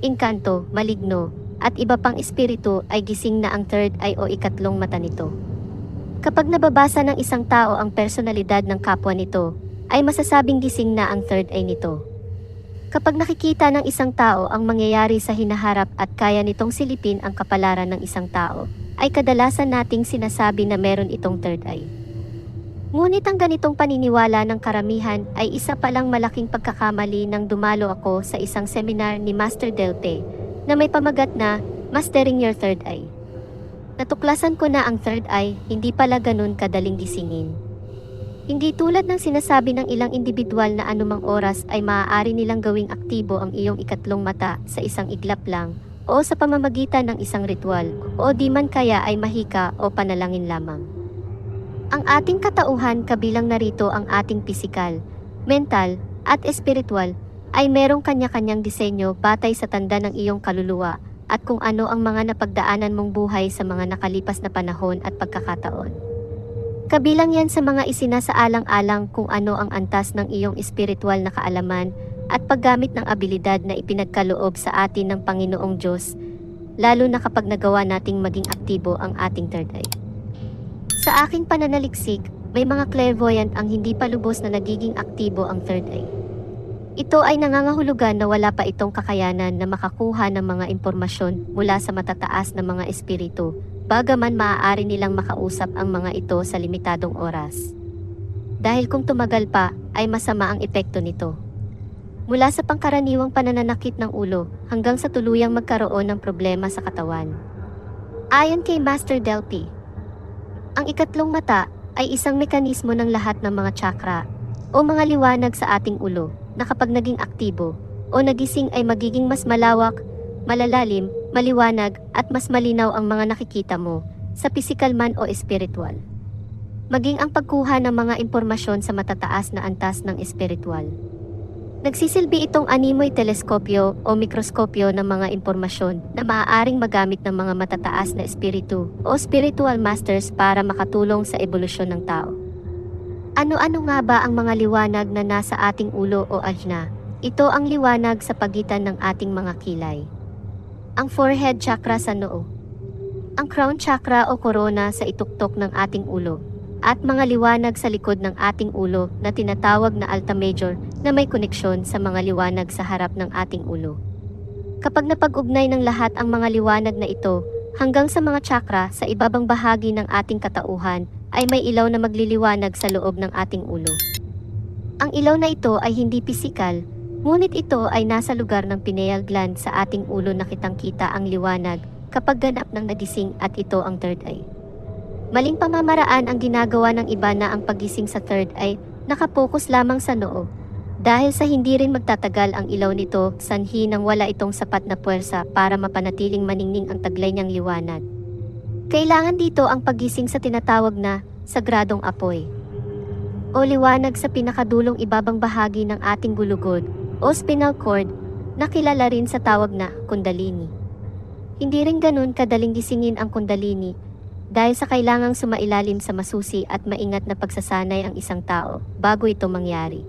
inkanto, maligno, at iba pang espiritu ay gising na ang third eye o ikatlong mata nito. Kapag nababasa ng isang tao ang personalidad ng kapwa nito, ay masasabing gising na ang third eye nito. Kapag nakikita ng isang tao ang mangyayari sa hinaharap at kaya nitong silipin ang kapalaran ng isang tao, ay kadalasan nating sinasabi na meron itong third eye. Ngunit ang ganitong paniniwala ng karamihan ay isa palang malaking pagkakamali nang dumalo ako sa isang seminar ni Master Delpe na may pamagat na Mastering Your Third Eye. Natuklasan ko na ang third eye hindi pala ganun kadaling gisingin. Hindi tulad ng sinasabi ng ilang individual na anumang oras ay maaari nilang gawing aktibo ang iyong ikatlong mata sa isang iglap lang o sa pamamagitan ng isang ritual o di man kaya ay mahika o panalangin lamang. Ang ating katauhan kabilang narito ang ating pisikal, mental, at espiritual ay merong kanya-kanyang disenyo batay sa tanda ng iyong kaluluwa at kung ano ang mga napagdaanan mong buhay sa mga nakalipas na panahon at pagkakataon. Kabilang yan sa mga isinasaalang-alang kung ano ang antas ng iyong espiritual na kaalaman at paggamit ng abilidad na ipinagkaloob sa atin ng Panginoong Diyos, lalo na kapag nagawa nating maging aktibo ang ating third eye. Sa aking pananaliksik, may mga clairvoyant ang hindi pa lubos na nagiging aktibo ang third eye. Ito ay nangangahulugan na wala pa itong kakayanan na makakuha ng mga impormasyon mula sa matataas na mga espiritu, bagaman maaari nilang makausap ang mga ito sa limitadong oras. Dahil kung tumagal pa, ay masama ang epekto nito. Mula sa pangkaraniwang panananakit ng ulo hanggang sa tuluyang magkaroon ng problema sa katawan. Ayon kay Master Delphi, ang ikatlong mata ay isang mekanismo ng lahat ng mga chakra o mga liwanag sa ating ulo na kapag naging aktibo o nagising ay magiging mas malawak, malalalim, maliwanag at mas malinaw ang mga nakikita mo sa pisikal man o espiritual. Maging ang pagkuha ng mga impormasyon sa matataas na antas ng espiritual. Nagsisilbi itong animoy teleskopyo o mikroskopyo ng mga impormasyon na maaaring magamit ng mga matataas na espiritu o spiritual masters para makatulong sa ebolusyon ng tao. Ano-ano nga ba ang mga liwanag na nasa ating ulo o ajna? Ito ang liwanag sa pagitan ng ating mga kilay. Ang forehead chakra sa noo. Ang crown chakra o corona sa ituktok ng ating ulo at mga liwanag sa likod ng ating ulo na tinatawag na alta major na may koneksyon sa mga liwanag sa harap ng ating ulo. Kapag napag-ugnay ng lahat ang mga liwanag na ito hanggang sa mga chakra sa ibabang bahagi ng ating katauhan ay may ilaw na magliliwanag sa loob ng ating ulo. Ang ilaw na ito ay hindi pisikal, ngunit ito ay nasa lugar ng pineal gland sa ating ulo na kitang-kita ang liwanag kapag ganap ng nagising at ito ang third eye. Maling pamamaraan ang ginagawa ng iba na ang pagising sa third eye nakapokus lamang sa noo. Dahil sa hindi rin magtatagal ang ilaw nito, sanhi nang wala itong sapat na puwersa para mapanatiling maningning ang taglay niyang liwanag. Kailangan dito ang pagising sa tinatawag na sagradong apoy o liwanag sa pinakadulong ibabang bahagi ng ating gulugod o spinal cord na kilala rin sa tawag na kundalini. Hindi rin ganun kadaling gisingin ang kundalini dahil sa kailangang sumailalim sa masusi at maingat na pagsasanay ang isang tao bago ito mangyari.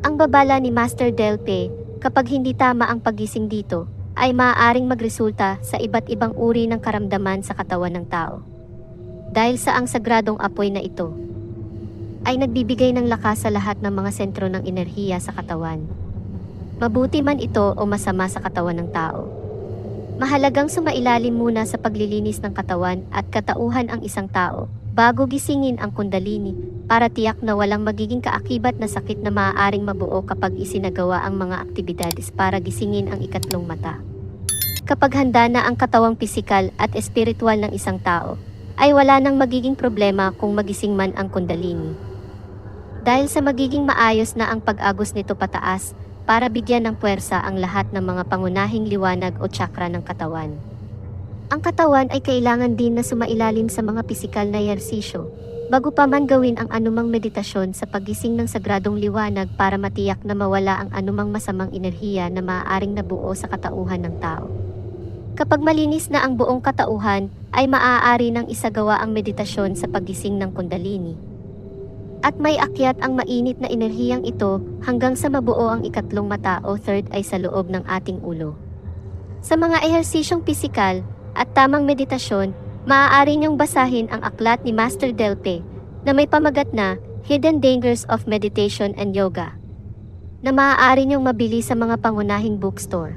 Ang babala ni Master Delpe, kapag hindi tama ang pagising dito, ay maaaring magresulta sa iba't ibang uri ng karamdaman sa katawan ng tao. Dahil sa ang sagradong apoy na ito, ay nagbibigay ng lakas sa lahat ng mga sentro ng enerhiya sa katawan. Mabuti man ito o masama sa katawan ng tao. Mahalagang sumailalim muna sa paglilinis ng katawan at katauhan ang isang tao bago gisingin ang kundalini para tiyak na walang magiging kaakibat na sakit na maaaring mabuo kapag isinagawa ang mga aktibidades para gisingin ang ikatlong mata. Kapag handa na ang katawang pisikal at espiritual ng isang tao, ay wala nang magiging problema kung magising man ang kundalini. Dahil sa magiging maayos na ang pag-agos nito pataas, para bigyan ng puwersa ang lahat ng mga pangunahing liwanag o chakra ng katawan. Ang katawan ay kailangan din na sumailalim sa mga pisikal na ehersisyo, bago pa man gawin ang anumang meditasyon sa pagising ng sagradong liwanag para matiyak na mawala ang anumang masamang enerhiya na maaaring nabuo sa katauhan ng tao. Kapag malinis na ang buong katauhan, ay maaari nang isagawa ang meditasyon sa pagising ng kundalini. At may akyat ang mainit na enerhiyang ito hanggang sa mabuo ang ikatlong mata o third eye sa loob ng ating ulo. Sa mga ehersisyong pisikal at tamang meditasyon, maaari niyong basahin ang aklat ni Master Delpe na may pamagat na Hidden Dangers of Meditation and Yoga na maaari niyong mabili sa mga pangunahing bookstore.